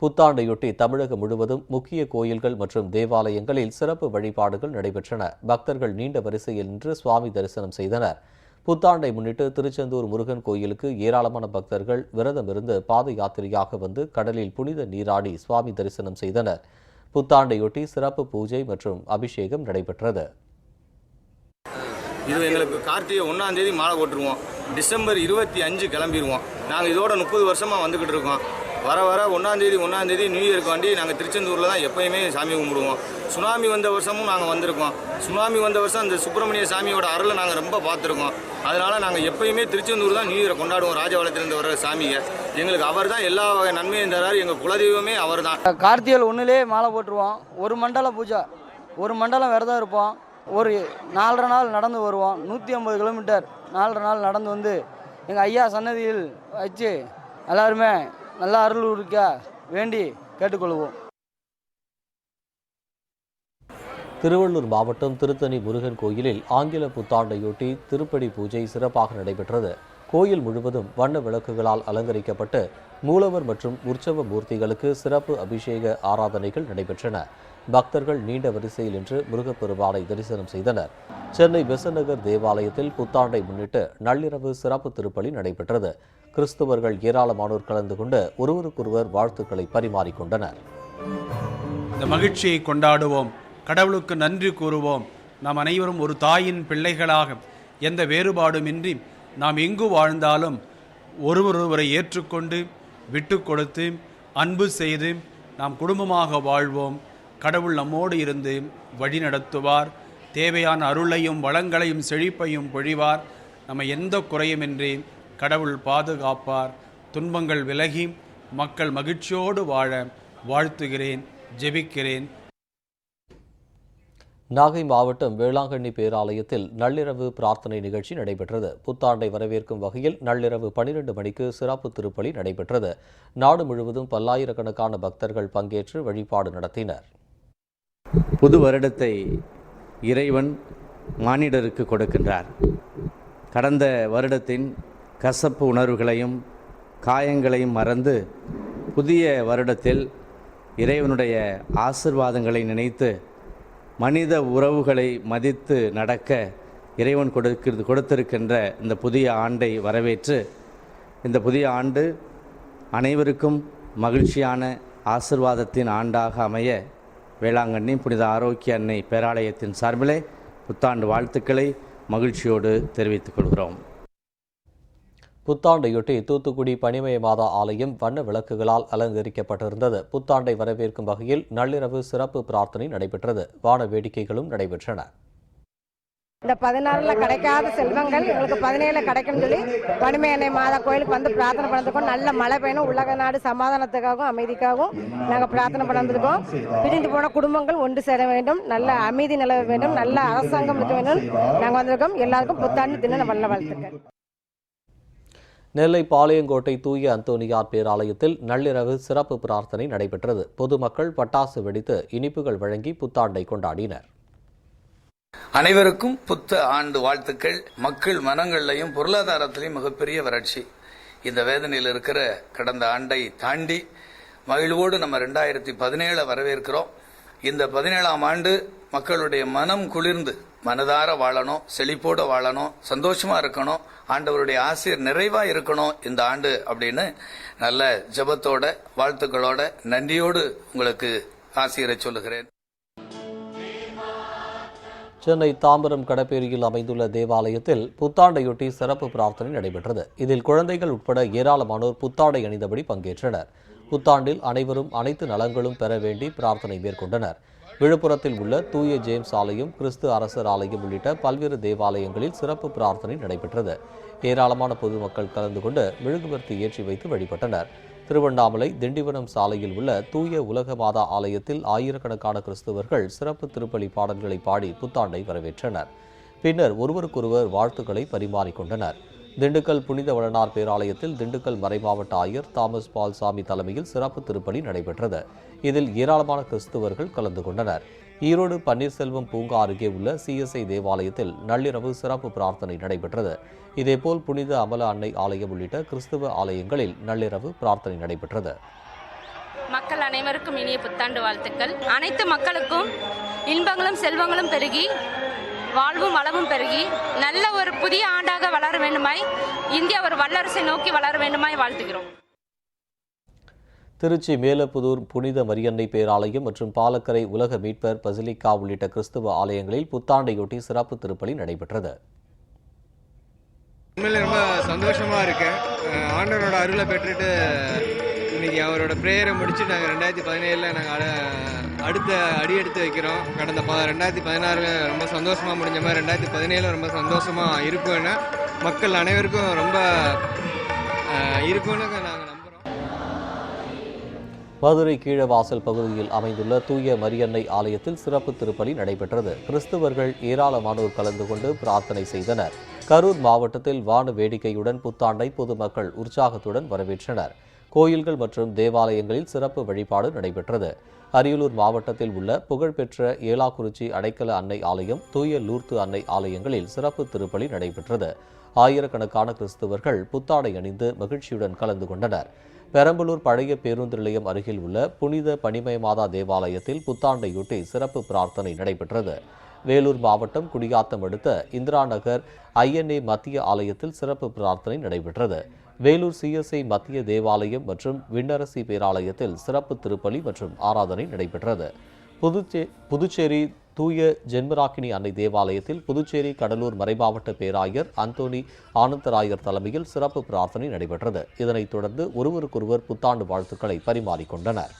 புத்தாண்டையொட்டி தமிழகம் முழுவதும் முக்கிய கோயில்கள் மற்றும் தேவாலயங்களில் சிறப்பு வழிபாடுகள் நடைபெற்றன. பக்தர்கள் நீண்ட வரிசையில் நின்று சுவாமி தரிசனம் செய்தனர். புத்தாண்டை முன்னிட்டு திருச்செந்தூர் முருகன் கோயிலுக்கு ஏராளமான பக்தர்கள் விரதமிருந்து பாத யாத்திரையாக வந்து கடலில் புனித நீராடி சுவாமி தரிசனம் செய்தனர். புத்தாண்டையொட்டி சிறப்பு பூஜை மற்றும் அபிஷேகம் நடைபெற்றது. இது எங்களுக்கு கார்த்திகை ஒன்றாம் தேதி மாலை போட்டுருவோம். டிசம்பர் இருபத்தி அஞ்சு கிளம்பிடுவோம் நாங்கள் இதோட முப்பது வருஷமாக வந்துக்கிட்டு இருக்கோம். வர வர ஒன்றாந்தேதி ஒன்றாந்தேதி நியூ இயருக்கு வண்டி நாங்கள் திருச்செந்தூரில் தான் எப்போயுமே சாமி கும்பிடுவோம். சுனாமி வந்த வருஷமும் நாங்கள் வந்திருக்கோம். சுனாமி வந்த வருஷம் அந்த சுப்பிரமணிய சாமியோட அருளை நாங்கள் ரொம்ப பார்த்துருக்கோம். அதனால் நாங்கள் எப்பயுமே திருச்செந்தூர் தான் நியூ இயரை கொண்டாடுவோம் ராஜபாளையத்திலேருந்து வர சாமியை. எங்களுக்கு அவர் தான் எல்லா வகை நன்மையும் தராரு எங்கள் குலதெய்வமே அவர் தான். கார்த்திகல் ஒன்றுலேயே மாலை போட்டுருவோம். ஒரு மண்டல பூஜை ஒரு மண்டலம் விரதம் இருப்போம். ஒரு நாலரை நாள் நடந்து வருவோம். நூற்றி ஐம்பது கிலோமீட்டர் நாலரை நாள் நடந்து வந்து எங்கள் ஐயா சன்னதியில் வச்சு எல்லாருமே நல்லா அருள் இருக்க? வேண்டி கேட்டுக்கொள்வோம். திருவள்ளூர் மாவட்டம் திருத்தணி முருகன் கோயிலில் ஆங்கில புத்தாண்டையொட்டி திருப்படி பூஜை சிறப்பாக நடைபெற்றது. கோயில் முழுவதும் வண்ண விளக்குகளால் அலங்கரிக்கப்பட்டு மூலவர் மற்றும் உற்சவ மூர்த்திகளுக்கு சிறப்பு அபிஷேக ஆராதனைகள் நடைபெற்றன. பக்தர்கள் நீண்ட வரிசையில் நின்று முருகப்பெருமானை தரிசனம் செய்தனர். சென்னை பெசநகர் தேவாலயத்தில் புத்தாண்டை முன்னிட்டு நள்ளிரவு சிறப்பு திருப்பலி நடைபெற்றது. கிறிஸ்துவர்கள் ஏராளமானோர் கலந்து கொண்டு ஒருவருக்கொருவர் வாழ்த்துக்களை பரிமாறிக்கொண்டனர். இந்த மகிழ்ச்சியை கொண்டாடுவோம். கடவுளுக்கு நன்றி கூறுவோம். நாம் அனைவரும் ஒரு தாயின் பிள்ளைகளாக எந்த வேறுபாடுமின்றி நாம் எங்கு வாழ்ந்தாலும் ஒருவரொருவரை ஏற்றுக்கொண்டு விட்டு கொடுத்து அன்பு செய்து நாம் குடும்பமாக வாழ்வோம். கடவுள் நம்மோடு இருந்து வழி நடத்துவார் தேவையான அருளையும் வளங்களையும் செழிப்பையும் பொழிவார். நம்ம எந்த குறையுமின்றி கடவுள் பாதுகாப்பார். துன்பங்கள் விலகி மக்கள் மகிழ்ச்சியோடு வாழ வாழ்த்துகிறேன். ஜெபிக்கிறேன். நாகை மாவட்டம் வேளாங்கண்ணி பேராலயத்தில் நள்ளிரவு பிரார்த்தனை நிகழ்ச்சி நடைபெற்றது. புத்தாண்டை வரவேற்கும் வகையில் நள்ளிரவு பனிரெண்டு மணிக்கு சிறப்பு திருப்பலி நடைபெற்றது. நாடு முழுவதும் பல்லாயிரக்கணக்கான பக்தர்கள் பங்கேற்று வழிபாடு நடத்தினர். புது வருடத்தை இறைவன் மானிடருக்கு கொடுக்கின்றார். கடந்த வருடத்தின் கசப்பு உணர்வுகளையும் காயங்களையும் மறந்து புதிய வருடத்தில் இறைவனுடைய ஆசிர்வாதங்களை நினைத்து மனித உறவுகளை மதித்து நடக்க இறைவன் கொடுக்கிறது கொடுத்திருக்கின்ற இந்த புதிய ஆண்டை வரவேற்று இந்த புதிய ஆண்டு அனைவருக்கும் மகிழ்ச்சியான ஆசிர்வாதத்தின் ஆண்டாக அமைய வேளாங்கண்ணி புனித ஆரோக்கிய அன்னை பேராலயத்தின் சார்பிலே புத்தாண்டு வாழ்த்துக்களை மகிழ்ச்சியோடு தெரிவித்துக் கொள்கிறோம். புத்தாண்டையொட்டி தூத்துக்குடி பனிமய மாதா ஆலயம் வண்ண விளக்குகளால் அலங்கரிக்கப்பட்டிருந்தது. புத்தாண்டை வரவேற்கும் வகையில் நள்ளிரவு சிறப்பு பிரார்த்தனை நடைபெற்றது. வான வேடிக்கைகளும் நடைபெற்றன. இந்த பதினாறுல கிடைக்காத செல்வங்கள் எங்களுக்கு பதினேழுல கிடைக்கும் சொல்லி பனிமையனை மாதா கோயிலுக்கு வந்து பிரார்த்தனை பண்ணதுக்கும் நல்ல மழை பெய்யணும். உலக நாடு சமாதானத்துக்காகவும் அமைதிக்காகவும் நாங்கள் பிரார்த்தனை பண்ணிருக்கோம் பிரிந்து போன குடும்பங்கள் ஒன்று சேர வேண்டும். நல்ல அமைதி நிலவ வேண்டும். நல்ல அரசாங்கம் இருக்க வேண்டும். நாங்கள் வந்திருக்கோம். எல்லாருக்கும் புத்தாண்டு தின நல்ல வாழ்த்துக்கள். நெல்லை பாளையங்கோட்டை தூய அந்தோனியார் பேராலயத்தில் நள்ளிரவு சிறப்பு பிரார்த்தனை நடைபெற்றது. பொதுமக்கள் பட்டாசு வெடித்து இனிப்புகள் வழங்கி புத்தாண்டை கொண்டாடினர். அனைவருக்கும் புத்த ஆண்டு வாழ்த்துக்கள். மக்கள் மனங்கள்லையும் பொருளாதாரத்திலையும் மிகப்பெரிய வறட்சி. இந்த வேதனையில் இருக்கிற கடந்த ஆண்டை தாண்டி மகிழ்வோடு நம்ம ரெண்டாயிரத்தி பதினேழை வரவேற்கிறோம். இந்த பதினேழாம் ஆண்டு மக்களுடைய மனம் குளிர்ந்து மனதார வாழணும் செழிப்போட வாழணும் சந்தோஷமா இருக்கணும் ஆண்டவருடைய ஆசிரியர் நிறைவா இருக்கணும் இந்த ஆண்டு அப்படின்னு நல்ல ஜெபத்தோட வாழ்த்துக்களோட நன்றியோடு உங்களுக்கு ஆசிரியரை சொல்லுகிறேன். சென்னை தாம்பரம் கடப்பேரியில் அமைந்துள்ள தேவாலயத்தில் புத்தாண்டையொட்டி சிறப்பு பிரார்த்தனை நடைபெற்றது. இதில் குழந்தைகள் உட்பட ஏராளமானோர் புத்தாடை அணிந்தபடி பங்கேற்றனர். புத்தாண்டில் அனைவரும் அனைத்து நலங்களும் பெற வேண்டி பிரார்த்தனை மேற்கொண்டனர். விழுப்புரத்தில் உள்ள தூய ஜேம்ஸ் ஆலயம் கிறிஸ்து அரசர் ஆலயம் உள்ளிட்ட பல்வேறு தேவாலயங்களில் சிறப்பு பிரார்த்தனை நடைபெற்றது. ஏராளமான பொதுமக்கள் கலந்து கொண்டு மெழுகுவர்த்தி ஏற்றி வைத்து வழிபட்டனர். திருவண்ணாமலை திண்டிவனம் சாலையில் உள்ள தூய உலக மாதா ஆலயத்தில் ஆயிரக்கணக்கான கிறிஸ்தவர்கள் சிறப்பு திருப்பலி பாடல்களை பாடி புத்தாண்டை வரவேற்றனர். பின்னர் ஒருவருக்கொருவர் வாழ்த்துக்களை பரிமாறிக்கொண்டனர். திண்டுக்கல் புனித வளனார் பேராலயத்தில் திண்டுக்கல் மறைமாவட்ட ஆயர் தாமஸ் பால்சாமி தலைமையில் சிறப்பு திருப்பணி நடைபெற்றது. இதில் ஏராளமான கிறிஸ்துவர்கள் கலந்து கொண்டனர். ஈரோடு பன்னீர்செல்வம் பூங்கா அருகே உள்ள சிஎஸ்ஐ தேவாலயத்தில் நள்ளிரவு சிறப்பு பிரார்த்தனை நடைபெற்றது. இதேபோல் புனித அமல அன்னை ஆலயம் உள்ளிட்ட கிறிஸ்துவ ஆலயங்களில் நள்ளிரவு பிரார்த்தனை நடைபெற்றது. மக்கள் அனைவருக்கும் இனிய புத்தாண்டு வாழ்த்துக்கள். அனைத்து மக்களுக்கும் இன்பங்களும் செல்வங்களும் பெருகி வாழ்வும் வளமும் பெருகி நல்ல ஒரு புதிய ஆண்டாக வளர வேண்டுமாய் இந்தியா ஒரு வல்லரசை நோக்கி வளர வேண்டுமாய் வாழ்த்துகிறோம். திருச்சி மேலப்புதூர் புனித மரியன்னை பேராலயம் மற்றும் பாலக்கரை உலக மீட்பர் பசிலிக்கா உள்ளிட்ட கிறிஸ்துவ ஆலயங்களில் புத்தாண்டையொட்டி சிறப்பு திருப்பலி நடைபெற்றது. உண்மையிலே ரொம்ப சந்தோஷமா இருக்கு. அஹ் ஆண்டவரோட அருளை பெற்றுட்டு இன்னைக்கு அவரோட ப்ரேயரை முடிச்சு நாங்கள் ரெண்டாயிரத்தி பதினேழில் நாங்கள் அடுத்த அடி எடுத்து வைக்கிறோம். கடந்த ப ரெண்டாயிரத்தி பதினாறில் ரொம்ப சந்தோஷமா முடிஞ்ச மாதிரி ரெண்டாயிரத்தி பதினேழில் ரொம்ப சந்தோஷமா இருக்கும்னு மக்கள் அனைவருக்கும் ரொம்ப இருக்கும்னு நாங்கள் மதுரை கீழவாசல் பகுதியில் அமைந்துள்ள தூய மரியன்னை ஆலயத்தில் சிறப்பு திருப்பலி நடைபெற்றது. கிறிஸ்தவர்கள் ஏராளமானோர் கலந்து கொண்டு பிரார்த்தனை செய்தனர். கரூர் மாவட்டத்தில் வான வேடிக்கையுடன் புத்தாண்டை பொதுமக்கள் உற்சாகத்துடன் வரவேற்றனர். கோயில்கள் மற்றும் தேவாலயங்களில் சிறப்பு வழிபாடு நடைபெற்றது. அரியலூர் மாவட்டத்தில் உள்ள புகழ்பெற்ற ஏலாக்குறிச்சி அடைக்கல அன்னை ஆலயம் தூய லூர்த்து அன்னை ஆலயங்களில் சிறப்பு திருப்பலி நடைபெற்றது. ஆயிரக்கணக்கான கிறிஸ்தவர்கள் புத்தாடை அணிந்து மகிழ்ச்சியுடன் கலந்து கொண்டனர். பெரம்பலூர் பழைய பேருந்து நிலையம் அருகில் உள்ள புனித பனிமயமாதா தேவாலயத்தில் புத்தாண்டையொட்டி சிறப்பு பிரார்த்தனை நடைபெற்றது. வேலூர் மாவட்டம் குடியாத்தம் அடுத்த இந்திரா நகர் ஐஎன்ஏ மத்திய ஆலயத்தில் சிறப்பு பிரார்த்தனை நடைபெற்றது. வேலூர் சிஎஸ்ஐ மத்திய தேவாலயம் மற்றும் விண்ணரசி பேராலயத்தில் சிறப்பு திருப்பலி மற்றும் ஆராதனை நடைபெற்றது. புதுச்சே புதுச்சேரி தூய ஜென்மராக்கினி அன்னை தேவாலயத்தில் புதுச்சேரி கடலூர் மறைமாவட்ட பேராயர் அந்தோணி ஆனந்தராயர் தலைமையில் சிறப்பு பிரார்த்தனை நடைபெற்றது. இதனைத் தொடர்ந்து ஒருவருக்கொருவர் புத்தாண்டு வாழ்த்துக்களை பரிமாறிக்கொண்டனர்